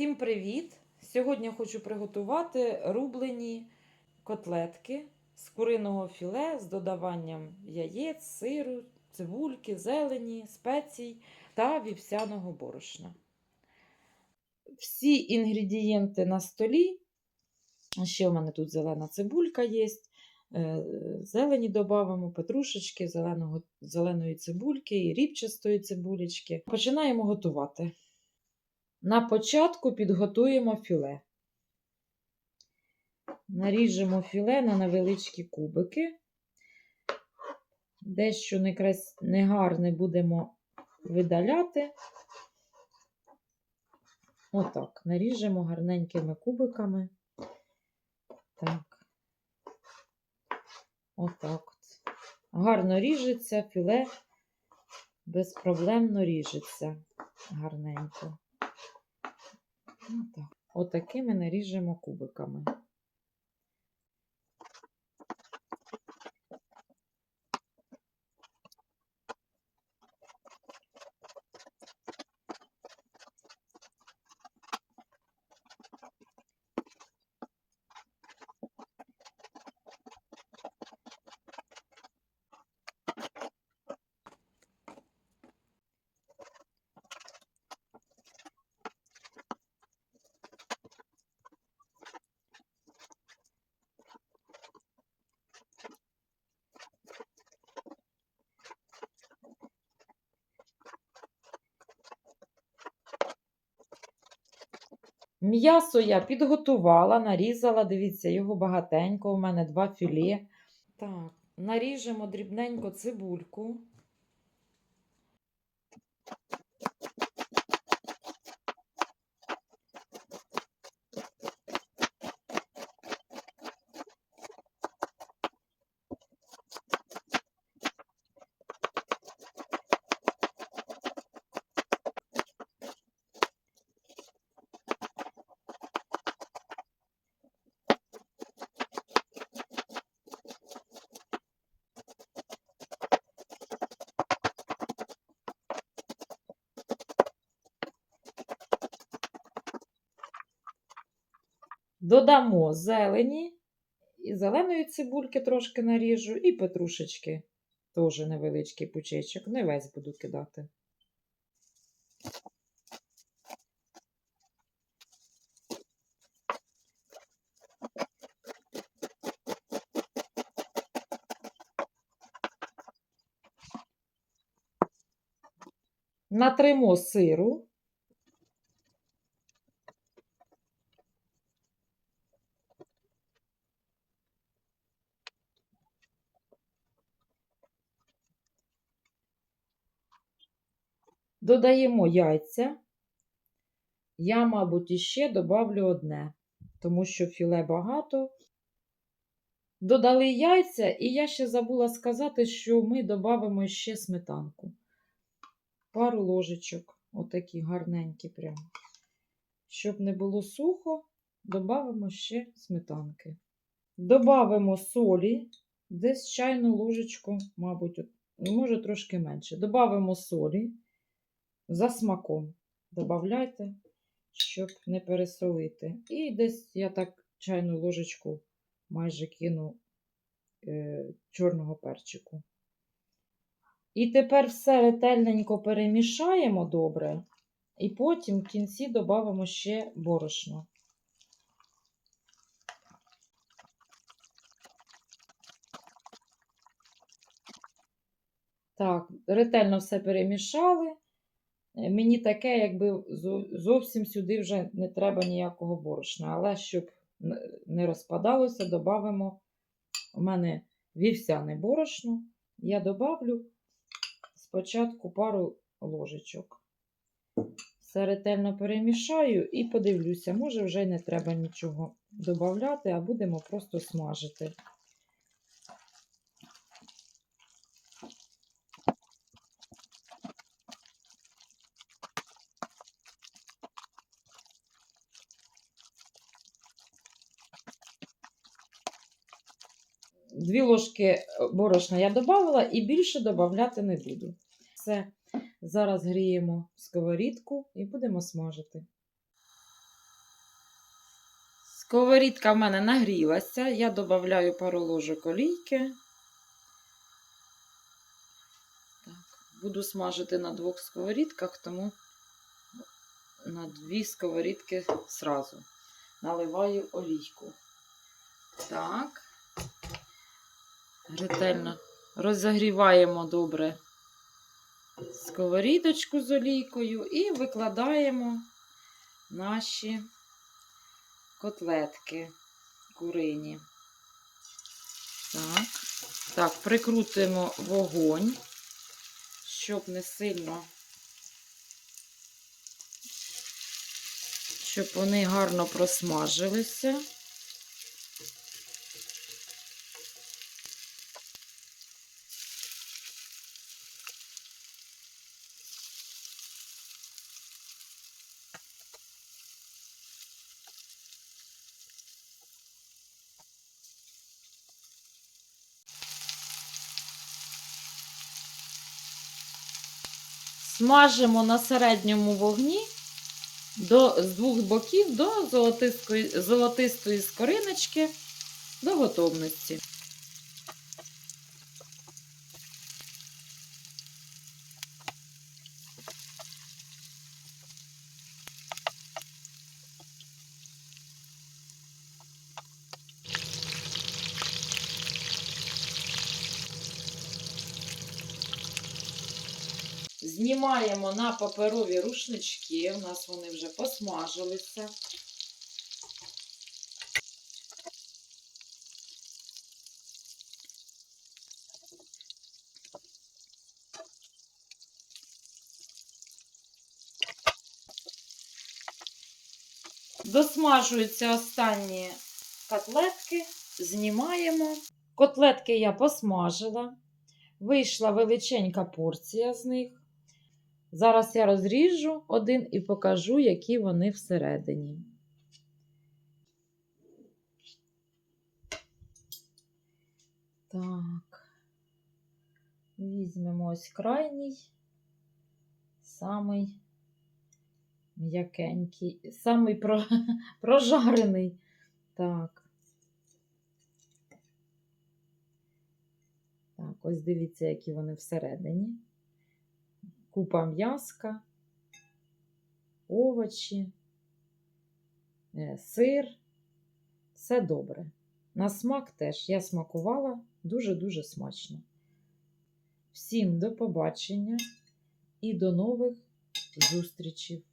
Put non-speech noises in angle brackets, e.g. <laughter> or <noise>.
Всім привіт! Сьогодні хочу приготувати рублені котлетки з куриного філе з додаванням яєць, сиру, цибульки, зелені, спецій та вівсяного борошна. Всі інгредієнти на столі. Ще в мене тут зелена цибулька є. Е, Зелені додамо, петрушечки, зеленого, зеленої цибульки і рібчастої цибулечки. Починаємо готувати. На початку підготуємо філе. Наріжемо філе на невеличкі кубики. Дещо негарне будемо видаляти. Отак, наріжемо гарненькими кубиками. Так. Отак. от. Гарно ріжеться, філе безпроблемно ріжеться гарненько. Отак. Отакими наріжемо кубиками. М'ясо я підготувала, нарізала. Дивіться, його багатенько. У мене два філе. Так, наріжемо дрібненько цибульку. Додамо зелені, і зеленої цибульки трошки наріжу, і петрушечки. Теж невеличкий пучечок. Не весь буду кидати. Натримо сиру. Додаємо яйця. Я, мабуть, іще добавлю одне, тому що філе багато. Додали яйця, і я ще забула сказати, що ми додамо ще сметанку. Пару ложечок, отакі гарненькі прям. Щоб не було сухо, додамо ще сметанки. Добавимо солі, десь чайну ложечку, мабуть, може трошки менше. Добавимо солі за смаком. Добавляйте, щоб не пересолити. І десь я так чайну ложечку майже кину е, чорного перчику. І тепер все ретельненько перемішаємо добре, і потім в кінці додамо ще борошно. Так, ретельно все перемішали. Е, Мені таке, якби зовсім сюди вже не треба ніякого борошна. Але щоб не розпадалося, додамо. У мене вівсяне борошно. Я добавлю спочатку пару ложечок. Все ретельно перемішаю і подивлюся, може вже не треба нічого додати, а будемо просто смажити. Дві ложки е, борошна я додавала і більше додати не буду. Все, зараз гріємо сковорідку і будемо смажити. Сковорідка в мене нагрілася. Я додаю пару ложок олійки. Так, буду смажити на двох сковорідках, тому на дві сковорідки зразу наливаю олійку. Так. Ретельно розігріваємо добре сковорідочку з олійкою і викладаємо наші котлетки курині. Так, так, прикрутимо вогонь, щоб не сильно, щоб вони гарно просмажилися. Смажимо на середньому вогні до, з двох боків до золотистої, золотистої скориночки до готовності. Знімаємо на паперові рушнички. У нас вони вже посмажилися. Досмажуються останні котлетки, знімаємо. Котлетки я посмажила. Вийшла величенька порція з них. Зараз я розріжу один і покажу, які вони всередині. Так, візьмемо ось крайній, самий м'якенький, самий про... <laughs> прожарений. Так. Так, ось дивіться, які вони всередині. Купа м'яска, овочі, е, сир. Все добре. На смак теж я смакувала дуже-дуже смачно. Всім до побачення і до нових зустрічей!